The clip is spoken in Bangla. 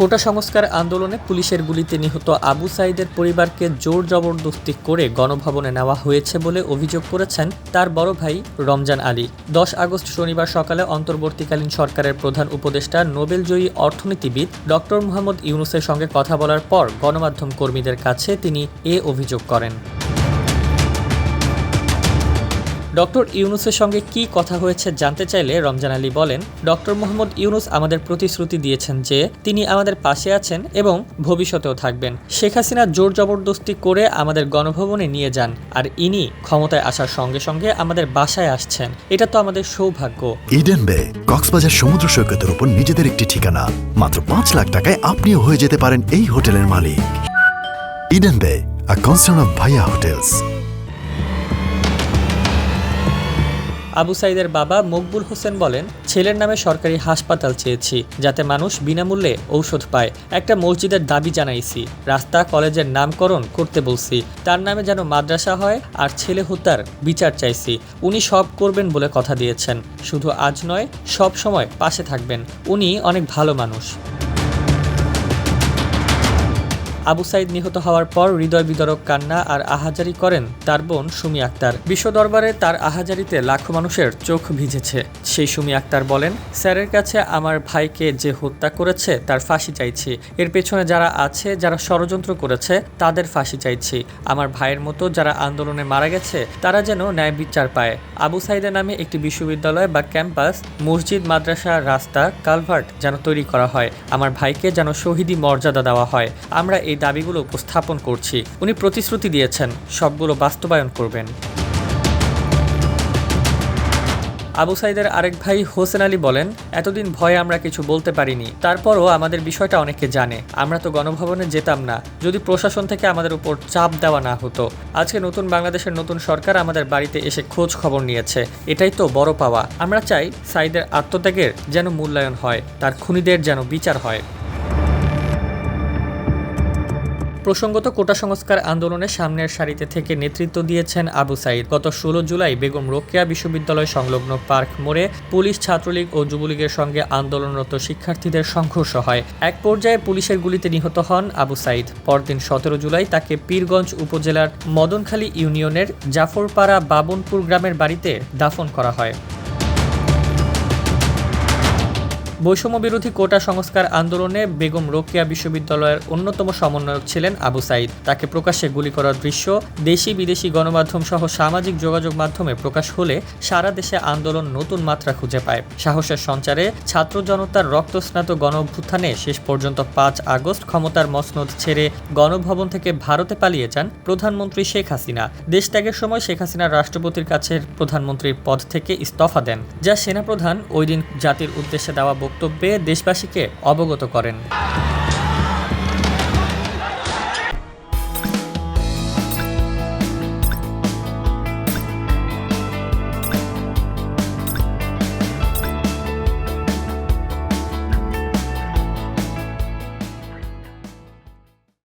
কোটা সংস্কার আন্দোলনে পুলিশের গুলিতে নিহত আবু সাইদের পরিবারকে জোর জবরদস্তি করে গণভবনে নেওয়া হয়েছে বলে অভিযোগ করেছেন তার বড় ভাই রমজান আলী। দশ আগস্ট শনিবার সকালে অন্তর্বর্তীকালীন সরকারের প্রধান উপদেষ্টা, নোবেলজয়ী অর্থনীতিবিদ ডক্টর মোহাম্মদ ইউনুসের সঙ্গে কথা বলার পর গণমাধ্যম কর্মীদের কাছে তিনি এ অভিযোগ করেন। ডক্টর ইউনুসের সঙ্গে কি কথা হয়েছে জানতে চাইলে রমজান আলী বলেন, ডক্টর মোহাম্মদ ইউনুস আমাদের প্রতিশ্রুতি দিয়েছেন যে তিনি আমাদের পাশে আছেন এবং ভবিষ্যতেও থাকবেন। শেখ হাসিনা জোর জবরদস্তি করে আমাদের গণভবনে নিয়ে যান আর ইনি ক্ষমতায় আসার সঙ্গে সঙ্গে আমাদের বাসায় আসছেন। এটা তো আমাদের সৌভাগ্য। ইডেন বে, কক্সবাজার সমুদ্র সৈকতের উপর নিজেদের একটি ঠিকানা। মাত্র পাঁচ লাখ টাকায় আপনিও হয়ে যেতে পারেন এই হোটেলের মালিক। Eden bay a concern of ভাইয়া হোটেলস আবু সাইদের বাবা মকবুল হোসেন বলেন, ছেলের নামে সরকারি হাসপাতাল চেয়েছি, যাতে মানুষ বিনামূল্যে ঔষধ পায়। একটা মসজিদের দাবি জানাইছি, রাস্তা, কলেজের নামকরণ করতে বলছি। তার নামে যেন মাদ্রাসা হয় আর ছেলে হত্যার বিচার চাইছি। উনি সব করবেন বলে কথা দিয়েছেন। শুধু আজ নয়, সব সময় পাশে থাকবেন। উনি অনেক ভালো মানুষ। আবু সাইদ নিহত হওয়ার পর হৃদয় বিদরক কান্না আর আহাজারি করেন তার বোন সুমি আক্তার। বিশ্ব দরবারে তার আহাজারিতে লাখো মানুষের চোখ ভিজেছে। সেই সুমি আক্তার বলেন, স্যারের কাছে আমার ভাইকে যে হত্যা করেছে তার ফাঁসি চাইছি। এর পেছনে যারা আছে, যারা ষড়যন্ত্র করেছে, তাদের ফাঁসি চাইছি। আমার ভাইয়ের মতো যারা আন্দোলনে মারা গেছে, তারা যেন ন্যায় বিচার পায়। আবু সাইদের নামে একটি বিশ্ববিদ্যালয় বা ক্যাম্পাস, মসজিদ, মাদ্রাসা, রাস্তা, কালভার্ট যেন তৈরি করা হয়। আমার ভাইকে যেন শহীদি মর্যাদা দেওয়া হয়। আমরা এই দাবিগুলো উপস্থাপন করছি। উনি প্রতিশ্রুতি দিয়েছেন, সবগুলো বাস্তবায়ন করবেন। আবু সাইদের আরেক ভাই হোসেন আলী বলেন, এতদিন ভয়ে আমরা কিছু বলতে পারিনি। তারপরও আমাদের বিষয়টা অনেকে জানে। আমরা তো গণভবনে যেতাম না। যদি প্রশাসন থেকে আমাদের উপর চাপ দেওয়া না হতো। আজকে নতুন বাংলাদেশের নতুন সরকার আমাদের বাড়িতে এসে খোঁজ খবর নিয়েছে। এটাই তো বড় পাওয়া। আমরা চাই সাইদের আত্মত্যাগের যেন মূল্যায়ন হয়, তার খুনিদের যেন বিচার হয়। প্রসঙ্গত কোটা সংস্কার আন্দোলনের সামনের সারিতে থেকে নেতৃত্ব দিয়েছেন আবু সাইদ। গত ষোলো জুলাই বেগম রোকেয়া বিশ্ববিদ্যালয় সংলগ্ন পার্ক মোড়ে পুলিশ, ছাত্রলীগ ও যুবলীগের সঙ্গে আন্দোলনরত শিক্ষার্থীদের সংঘর্ষ হয়। এক পর্যায়ে পুলিশের গুলিতে নিহত হন আবু সাইদ। পরদিন সতেরো জুলাই তাকে পীরগঞ্জ উপজেলার মদনখালী ইউনিয়নের জাফরপাড়া বাবনপুর গ্রামের বাড়িতে দাফন করা হয়। বৈষম্য বিরোধী কোটা সংস্কার আন্দোলনে বেগম রোকেয়া বিশ্ববিদ্যালয়ের অন্যতম সমন্বয়ক ছিলেন আবু সাইদ। তাকে প্রকাশ্যে গুলি করার দৃশ্য দেশি বিদেশি গণমাধ্যম সহ সামাজিক যোগাযোগ মাধ্যমে প্রকাশ হলে সারা দেশে আন্দোলন নতুন মাত্রা খুঁজে পায়। সাহসের সঞ্চারে ছাত্র জনতার রক্তস্নাত গণ অভ্যুত্থানে শেষ পর্যন্ত পাঁচ আগস্ট ক্ষমতার মসনদ ছেড়ে গণভবন থেকে ভারতে পালিয়ে যান প্রধানমন্ত্রী শেখ হাসিনা। দেশ ত্যাগের সময় শেখ হাসিনা রাষ্ট্রপতির কাছে প্রধানমন্ত্রীর পদ থেকে ইস্তফা দেন, যা সেনাপ্রধান ওই দিন জাতির উদ্দেশ্যে দেওয়া বক্তব্যে দেশবাসীকে অবগত করেন।